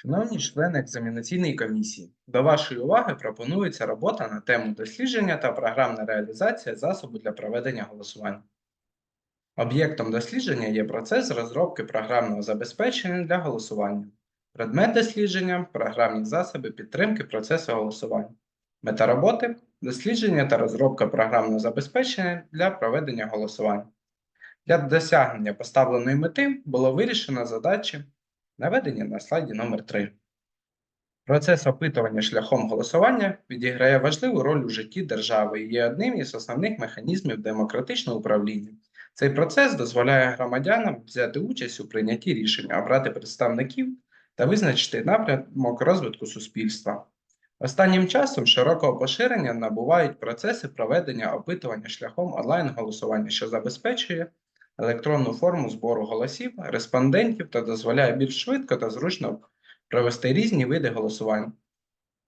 Шановні члени екзаменаційної комісії, до вашої уваги пропонується робота на тему дослідження та програмна реалізація засобу для проведення голосування. Об'єктом дослідження є процес розробки програмного забезпечення для голосування. Предмет дослідження програмні засоби підтримки процесу голосування. Мета роботи дослідження та розробка програмного забезпечення для проведення голосування. Для досягнення поставленої мети було вирішено задачі, наведені на слайді номер 3 Процес опитування шляхом голосування відіграє важливу роль у житті держави і є одним із основних механізмів демократичного управління. Цей процес дозволяє громадянам взяти участь у прийнятті рішень, обрати представників та визначити напрямок розвитку суспільства. Останнім часом широкого поширення набувають процеси проведення опитування шляхом онлайн-голосування, що забезпечує електронну форму збору голосів респондентів та дозволяє більш швидко та зручно провести різні види голосувань.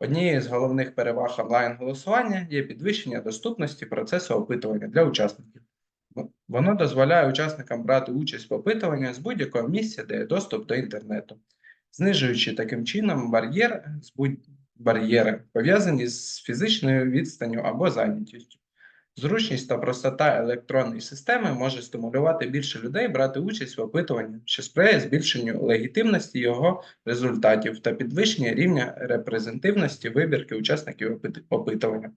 Однією з головних переваг онлайн-голосування є підвищення доступності процесу опитування для учасників. Воно дозволяє учасникам брати участь в опитуванні з будь-якого місця, де є доступ до інтернету, знижуючи таким чином бар'єр, бар'єри, пов'язані з фізичною відстанню або зайнятістю. Зручність та простота електронної системи може стимулювати більше людей брати участь в опитуванні, що сприяє збільшенню легітимності його результатів та підвищення рівня репрезентативності вибірки учасників опитування.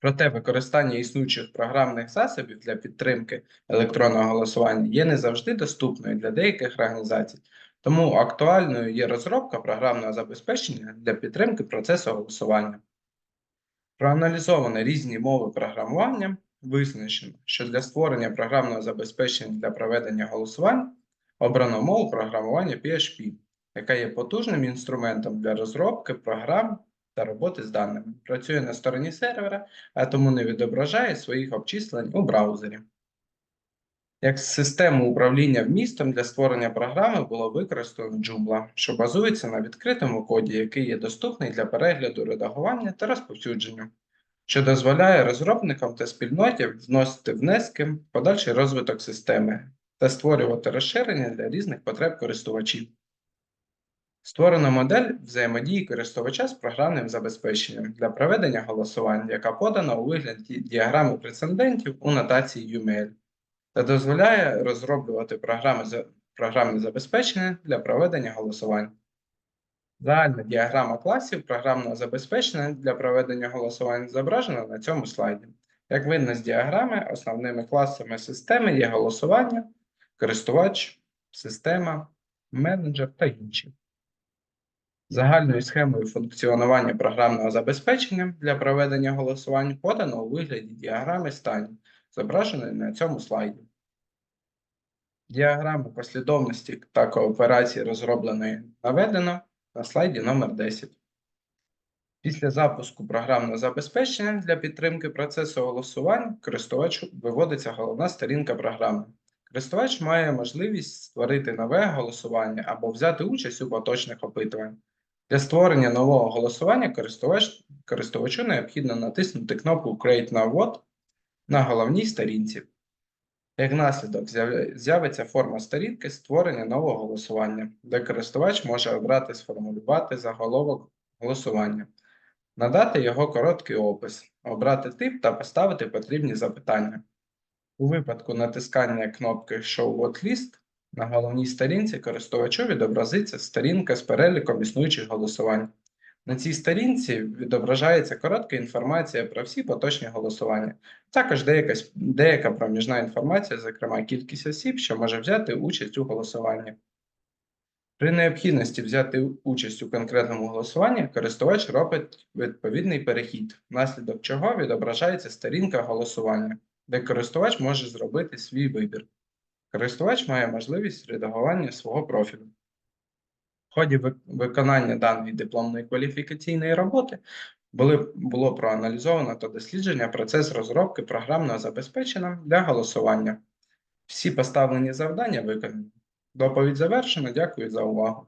Проте використання існуючих програмних засобів для підтримки електронного голосування є не завжди доступною для деяких організацій, тому актуальною є розробка програмного забезпечення для підтримки процесу голосування. Проаналізовано різні мови програмування, визначено, що для створення програмного забезпечення для проведення голосувань обрано мову програмування PHP, яка є потужним інструментом для розробки програм та роботи з даними. Працює на стороні сервера, а тому не відображає своїх обчислень у браузері. Як систему управління вмістом для створення програми було використано Joomla, що базується на відкритому коді, який є доступний для перегляду, редагування та розповсюдження, що дозволяє розробникам та спільноті вносити внески в подальший розвиток системи та створювати розширення для різних потреб користувачів. Створено модель взаємодії користувача з програмним забезпеченням для проведення голосувань, яка подана у вигляді діаграми прецедентів у нотації UML та дозволяє розроблювати програми програмне забезпечення для проведення голосувань. Загальна діаграма класів програмного забезпечення для проведення голосувань зображена на цьому слайді. Як видно з діаграми, основними класами системи є голосування, користувач, система, менеджер та інші. Загальною схемою функціонування програмного забезпечення для проведення голосувань подано у вигляді діаграми станів, зображеної на цьому слайді. Діаграму послідовності та кооперації розробленої наведено на слайді номер 10. Після запуску програмного забезпечення для підтримки процесу голосувань користувачу виводиться головна сторінка програми. Користувач має можливість створити нове голосування або взяти участь у поточних опитуваннях. Для створення нового голосування користувач, користувачу необхідно натиснути кнопку Create Now Vote на головній сторінці. Як наслідок з'явиться форма сторінки створення нового голосування, де користувач може обрати сформулювати заголовок голосування, надати його короткий опис, обрати тип та поставити потрібні запитання. У випадку натискання кнопки Show What List на головній сторінці користувачу відобразиться сторінка з переліком існуючих голосувань. На цій сторінці відображається коротка інформація про всі поточні голосування, також деяка, деяка проміжна інформація, зокрема кількість осіб, що може взяти участь у голосуванні. При необхідності взяти участь у конкретному голосуванні користувач робить відповідний перехід, внаслідок чого відображається сторінка голосування, де користувач може зробити свій вибір. Користувач має можливість редагування свого профілю. Ході виконання даної дипломної кваліфікаційної роботи були, було проаналізовано та дослідження процес розробки програмного забезпечення для голосування. Всі поставлені завдання виконані. Доповідь завершена. Дякую за увагу.